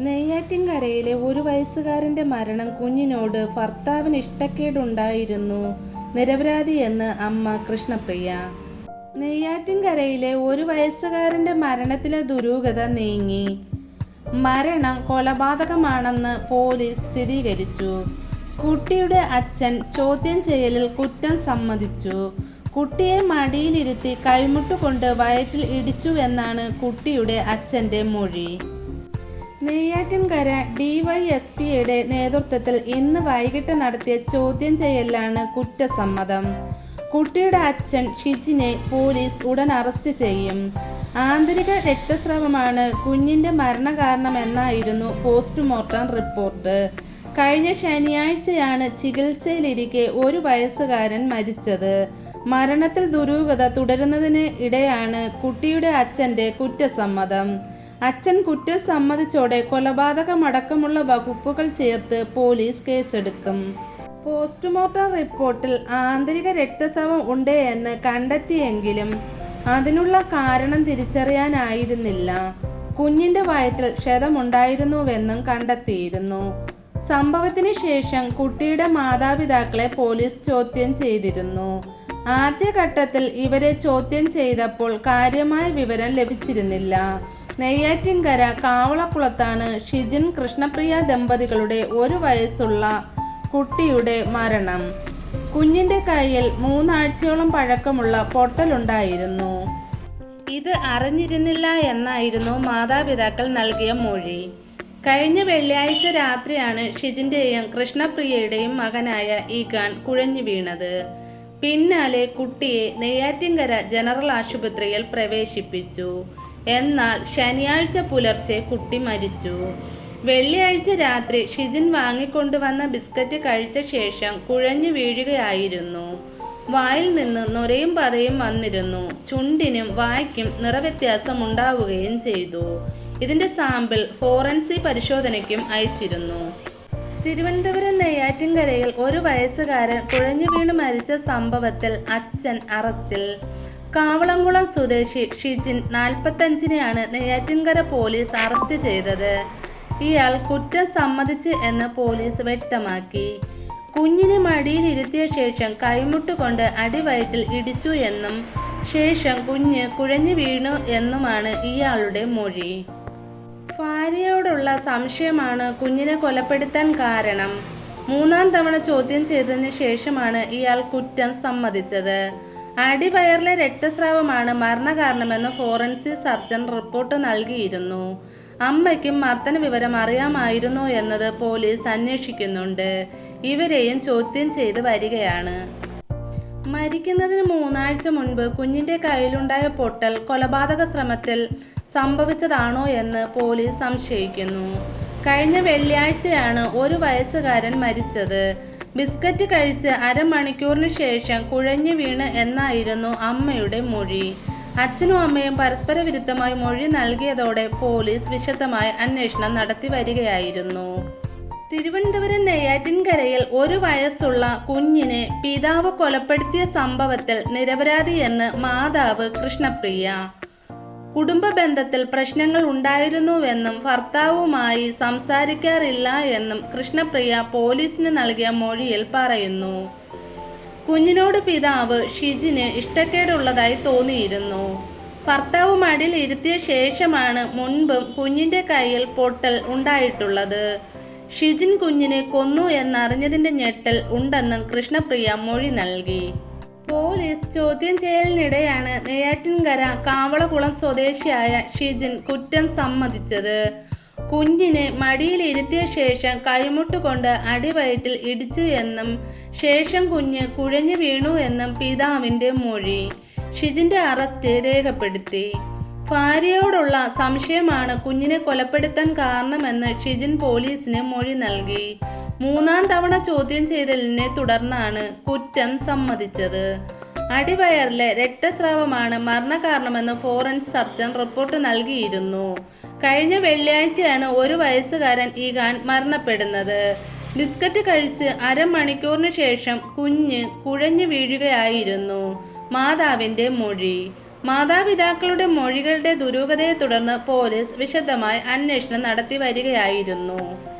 നെയ്യാറ്റിൻകരയിലെ ഒരു വയസ്സുകാരന്റെ മരണം കുഞ്ഞിനോട് ഭർത്താവിന് ഇഷ്ടക്കേടുണ്ടായിരുന്നു. നിരപരാധിയെന്ന് അമ്മ കൃഷ്ണപ്രിയ. നെയ്യാറ്റിൻകരയിലെ ഒരു വയസ്സുകാരന്റെ മരണത്തിലെ ദുരൂഹത നീങ്ങി. മരണം കൊലപാതകമാണെന്ന് പോലീസ് സ്ഥിരീകരിച്ചു. കുട്ടിയുടെ അച്ഛൻ ചോദ്യം ചെയ്യലിൽ കുറ്റം സമ്മതിച്ചു. കുട്ടിയെ മടിയിലിരുത്തി കൈമുട്ടുകൊണ്ട് വയറ്റിൽ ഇടിച്ചുവെന്നാണ് കുട്ടിയുടെ അച്ഛന്റെ മൊഴി. നെയ്യാറ്റിൻകര ഡിവൈഎസ്പിയുടെ നേതൃത്വത്തിൽ ഇന്ന് വൈകിട്ട് നടത്തിയ ചോദ്യം ചെയ്യലാണ് കുറ്റസമ്മതം. കുട്ടിയുടെ അച്ഛൻ ഷിജിനെ പോലീസ് ഉടൻ അറസ്റ്റ് ചെയ്യും. ആന്തരിക രക്തസ്രാവമാണ് കുഞ്ഞിന്റെ മരണകാരണമെന്നായിരുന്നു പോസ്റ്റ്മോർട്ടം റിപ്പോർട്ട്. കഴിഞ്ഞ ശനിയാഴ്ചയാണ് ചികിത്സയിലിരിക്കെ ഒരു വയസ്സുകാരൻ മരിച്ചത്. മരണത്തിൽ ദുരൂഹത തുടരുന്നതിന് ഇടെയാണ് കുട്ടിയുടെ അച്ഛന്റെ കുറ്റസമ്മതം. അച്ഛൻ കുറ്റം സമ്മതിച്ചോടെ കൊലപാതകമടക്കമുള്ള വകുപ്പുകൾ ചേർത്ത് പോലീസ് കേസെടുക്കും. പോസ്റ്റ്മോർട്ടം റിപ്പോർട്ടിൽ ആന്തരിക രക്തസവം ഉണ്ട് എന്ന് കണ്ടെത്തിയെങ്കിലും അതിനുള്ള കാരണം തിരിച്ചറിയാനായിരുന്നില്ല. കുഞ്ഞിന്റെ വയറ്റിൽ ക്ഷതമുണ്ടായിരുന്നുവെന്നും കണ്ടെത്തിയിരുന്നു. സംഭവത്തിന് ശേഷം കുട്ടിയുടെ മാതാപിതാക്കളെ പോലീസ് ചോദ്യം ചെയ്തിരുന്നു. ആദ്യഘട്ടത്തിൽ ഇവരെ ചോദ്യം ചെയ്തപ്പോൾ കാര്യമായ വിവരം ലഭിച്ചിരുന്നില്ല. നെയ്യാറ്റിൻകര കാവളക്കുളത്താണ് ഷിജിൻ കൃഷ്ണപ്രിയ ദമ്പതികളുടെ ഒരു വയസ്സുള്ള കുട്ടിയുടെ മരണം. കുഞ്ഞിന്റെ കയ്യിൽ മൂന്നാഴ്ചയോളം പഴക്കമുള്ള പൊട്ടലുണ്ടായിരുന്നു. ഇത് അറിഞ്ഞിരുന്നില്ല എന്നായിരുന്നു മാതാപിതാക്കൾ നൽകിയ മൊഴി. കഴിഞ്ഞ വെള്ളിയാഴ്ച രാത്രിയാണ് ഷിജിന്റെയും കൃഷ്ണപ്രിയയുടെയും മകനായ ഈഗാൻ കുഴഞ്ഞു വീണത്. പിന്നാലെ കുട്ടിയെ നെയ്യാറ്റിൻകര ജനറൽ ആശുപത്രിയിൽ പ്രവേശിപ്പിച്ചു. എന്നാൽ ശനിയാഴ്ച പുലർച്ചെ കുട്ടി മരിച്ചു. വെള്ളിയാഴ്ച രാത്രി ഷിജിൻ വാങ്ങിക്കൊണ്ടുവന്ന ബിസ്ക്കറ്റ് കഴിച്ച ശേഷം കുഴഞ്ഞു വീഴുകയായിരുന്നു. വായിൽ നിന്ന് നൊരയും പതയും വന്നിരുന്നു. ചുണ്ടിനും വായ്ക്കും നിറവ്യത്യാസം ഉണ്ടാവുകയും ചെയ്തു. ഇതിന്റെ സാമ്പിൾ ഫോറൻസിക് പരിശോധനയ്ക്കും അയച്ചിരുന്നു. തിരുവനന്തപുരം നെയ്യാറ്റിൻകരയിൽ ഒരു വയസ്സുകാരൻ കുഴഞ്ഞു വീണ് മരിച്ച സംഭവത്തിൽ അച്ഛൻ അറസ്റ്റിൽ. കാവളംകുളം സ്വദേശി ഷിജിൻ നാൽപ്പത്തഞ്ചിനെയാണ് നെയ്യാറ്റിൻകര പോലീസ് അറസ്റ്റ് ചെയ്തത്. ഇയാൾ കുറ്റം സമ്മതിച്ച് എന്ന് പോലീസ് വ്യക്തമാക്കി. കുഞ്ഞിനെ മടിയിലിരുത്തിയ ശേഷം കൈമുട്ടുകൊണ്ട് അടിവയറ്റിൽ ഇടിച്ചു എന്നും ശേഷം കുഞ്ഞ് കുഴഞ്ഞു വീണു എന്നുമാണ് ഇയാളുടെ മൊഴി. ഭാര്യയോടുള്ള സംശയമാണ് കുഞ്ഞിനെ കൊലപ്പെടുത്താൻ കാരണം. മൂന്നാം തവണ ചോദ്യം ചെയ്തതിന് ശേഷമാണ് ഇയാൾ കുറ്റം സമ്മതിച്ചത്. അടിവയറിലെ രക്തസ്രാവമാണ് മരണകാരണമെന്ന് ഫോറൻസിക് സർജൻ റിപ്പോർട്ട് നൽകിയിരുന്നു. അമ്മയ്ക്കും മർദ്ദന വിവരം അറിയാമായിരുന്നു എന്നത് പോലീസ് അന്വേഷിക്കുന്നുണ്ട്. ഇവരെയും ചോദ്യം ചെയ്ത് വരികയാണ്. മരിക്കുന്നതിന് മൂന്നാഴ്ച മുൻപ് കുഞ്ഞിന്റെ കയ്യിലുണ്ടായ പൊട്ടൽ കൊലപാതക ശ്രമത്തിൽ സംഭവിച്ചതാണോ എന്ന് പോലീസ് സംശയിക്കുന്നു. കഴിഞ്ഞ വെള്ളിയാഴ്ചയാണ് ഒരു വയസ്സുകാരൻ മരിച്ചത്. ബിസ്ക്കറ്റ് കഴിച്ച് അരമണിക്കൂറിന് ശേഷം കുഴഞ്ഞു വീണ് എന്നായിരുന്നു അമ്മയുടെ മൊഴി. അച്ഛനും അമ്മയും പരസ്പര വിരുദ്ധമായി മൊഴി നൽകിയതോടെ പോലീസ് വിശദമായ അന്വേഷണം നടത്തി വരികയായിരുന്നു. തിരുവനന്തപുരം നെയ്യാറ്റിൻകരയിൽ ഒരു വയസ്സുള്ള കുഞ്ഞിനെ പിതാവ് കൊലപ്പെടുത്തിയ സംഭവത്തിൽ നിരപരാധിയെന്ന് മാതാവ് കൃഷ്ണപ്രിയ. കുടുംബ ബന്ധത്തിൽ പ്രശ്നങ്ങൾ ഉണ്ടായിരുന്നുവെന്നും ഭർത്താവുമായി സംസാരിക്കാറില്ല എന്നും കൃഷ്ണപ്രിയ പോലീസിന് നൽകിയ മൊഴിയിൽ പറയുന്നു. കുഞ്ഞിനോട് പിതാവ് ഷിജിന് ഇഷ്ടക്കേടുള്ളതായി തോന്നിയിരുന്നു. ഭർത്താവ് മടിയിൽ ഇരുത്തിയ ശേഷമാണ് മുൻപും കുഞ്ഞിന്റെ കയ്യിൽ പൊട്ടൽ ഉണ്ടായിട്ടുള്ളത്. ഷിജിൻ കുഞ്ഞിനെ കൊന്നു എന്നറിഞ്ഞതിന്റെ ഞെട്ടൽ ഉണ്ടെന്നും കൃഷ്ണപ്രിയ മൊഴി നൽകി. പോലീസ് ചോദ്യം ചെയ്യലിനിടെയാണ് നെയ്യാറ്റിൻകര കാവളകുളം സ്വദേശിയായ ഷിജിൻ കുറ്റം സമ്മതിച്ചത്. കുഞ്ഞിനെ മടിയിലിരുത്തിയ ശേഷം കൈമുട്ടുകൊണ്ട് അടിവയറ്റിൽ ഇടിച്ചു എന്നും ശേഷം കുഞ്ഞ് കുഴഞ്ഞു വീണു എന്നും പിതാവിന്റെ മൊഴി ഷിജിന്റെ അറസ്റ്റ് രേഖപ്പെടുത്തി. ഭാര്യയോടുള്ള സംശയമാണ് കുഞ്ഞിനെ കൊലപ്പെടുത്താൻ കാരണമെന്ന് ഷിജിൻ പോലീസിന് മൊഴി നൽകി. മൂന്നാം തവണ ചോദ്യം ചെയ്തലിനെ തുടർന്നാണ് കുറ്റം സമ്മതിച്ചത്. അടിവയറിലെ രക്തസ്രാവമാണ് മരണകാരണമെന്ന് ഫോറൻസ് സർജൻ റിപ്പോർട്ട് നൽകിയിരുന്നു. കഴിഞ്ഞ വെള്ളിയാഴ്ചയാണ് ഒരു വയസ്സുകാരൻ ഈ ഈഗാൻ മരണപ്പെടുന്നത്. ബിസ്ക്കറ്റ് കഴിച്ച് അരമണിക്കൂറിന് ശേഷം കുഞ്ഞ് കുഴഞ്ഞു വീഴുകയായിരുന്നു. മാതാവിന്റെ മൊഴി. മാതാപിതാക്കളുടെ മൊഴികളുടെ ദുരൂഹതയെ തുടർന്ന് പോലീസ് വിശദമായി അന്വേഷണം നടത്തി വരികയായിരുന്നു.